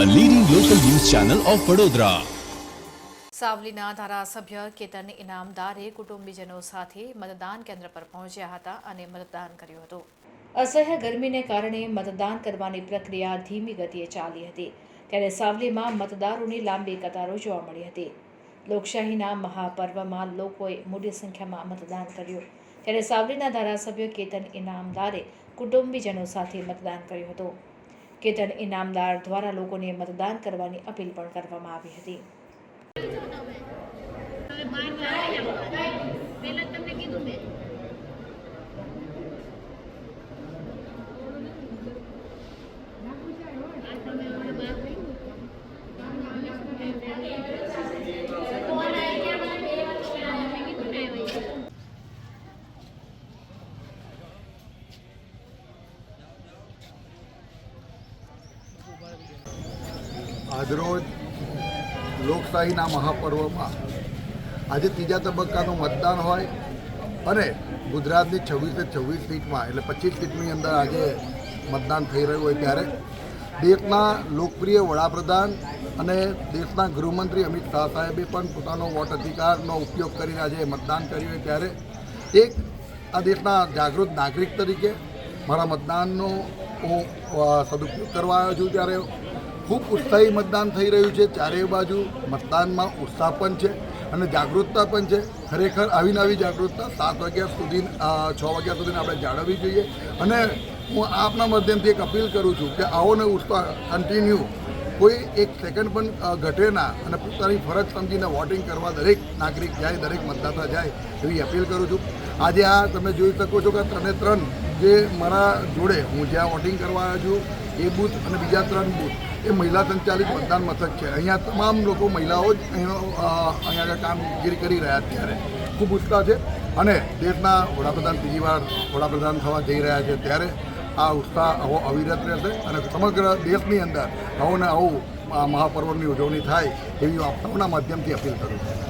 Channel of Vadodara સાવલીના ધારાસભ્ય કેતન ઇનામદારે કુટુંબીજનો સાથે મતદાન કેન્દ્ર પર પહોંચ્યા હતા અને મતદાન કર્યું હતું. અસહ્ય ગરમીને કારણે મતદાન કરવાની પ્રક્રિયા ધીમી ગતિએ ચાલી હતી. ત્યારે સાવલીમાં મતદારોની લાંબી કતારો જોવા મળી હતી. લોકશાહીના મહાપર્વમાં લોકોએ મોટી સંખ્યામાં મતદાન કર્યું. ત્યારે સાવલીના ધારાસભ્ય કેતન ઇનામદારે કુટુંબીજનો સાથે મતદાન કર્યું હતું. કેતન ઇનામદાર દ્વારા લોકોને મતદાન કરવાની અપીલ પણ કરવામાં આવી હતી. Thank તમને આજરોજ લોકશાહીના મહાપર્વમાં આજે ત્રીજા તબક્કાનું મતદાન હોય અને ગુજરાતની છવ્વીસે છવ્વીસ સીટમાં, એટલે પચીસ સીટની અંદર આજે મતદાન થઈ રહ્યું હોય ત્યારે દેશના લોકપ્રિય વડાપ્રધાન અને દેશના ગૃહમંત્રી અમિત શાહ સાહેબે પણ પોતાનો વોટ અધિકારનો ઉપયોગ કરીને આજે મતદાન કર્યું હોય ત્યારે એક આ દેશના જાગૃત નાગરિક તરીકે મારા મતદાનનો હું સદુપયોગ કરવા આવ્યો છું ત્યારે ખૂબ ઉત્સાહી મતદાન થઈ રહ્યું છે. ચારેય બાજુ મતદાનમાં ઉત્સાહ પણ છે અને જાગૃતતા પણ છે. ખરેખર આવી નવી જાગૃતતા સાત વાગ્યા સુધી છ વાગ્યા સુધી આપણે જાળવવી જોઈએ. અને હું આપના માધ્યમથી એક અપીલ કરું છું કે આવો ને ઉત્સાહ કન્ટિન્યુ કોઈ એક સેકન્ડ પણ ઘટે ના અને પોતાની ફરજ સમજીને વોટિંગ કરવા દરેક નાગરિક જાય, દરેક મતદાતા જાય એવી અપીલ કરું છું. આજે આ તમે જોઈ શકો છો કે ત્રણે ત્રણ જે મારા જોડે હું જ્યાં વોટિંગ કરવા આવ્યો છું, એ બૂથ અને બીજા ત્રણ બૂથ એ મહિલા સંચાલિત મતદાન મથક છે. અહીંયા તમામ લોકો મહિલાઓ જ અહીંનો અહીંયા આગળ કામગીરી કરી રહ્યા છે ત્યારે ખૂબ ઉત્સાહ છે અને દેશના વડાપ્રધાન બીજી વાર વડાપ્રધાન થવા જઈ રહ્યા છે ત્યારે આ ઉત્સાહ આવો અવિરત રહેશે અને સમગ્ર દેશની અંદર આવું ને આવું મહાપર્વની ઉજવણી થાય એવી આપ સૌના માધ્યમથી અપીલ કરું છું.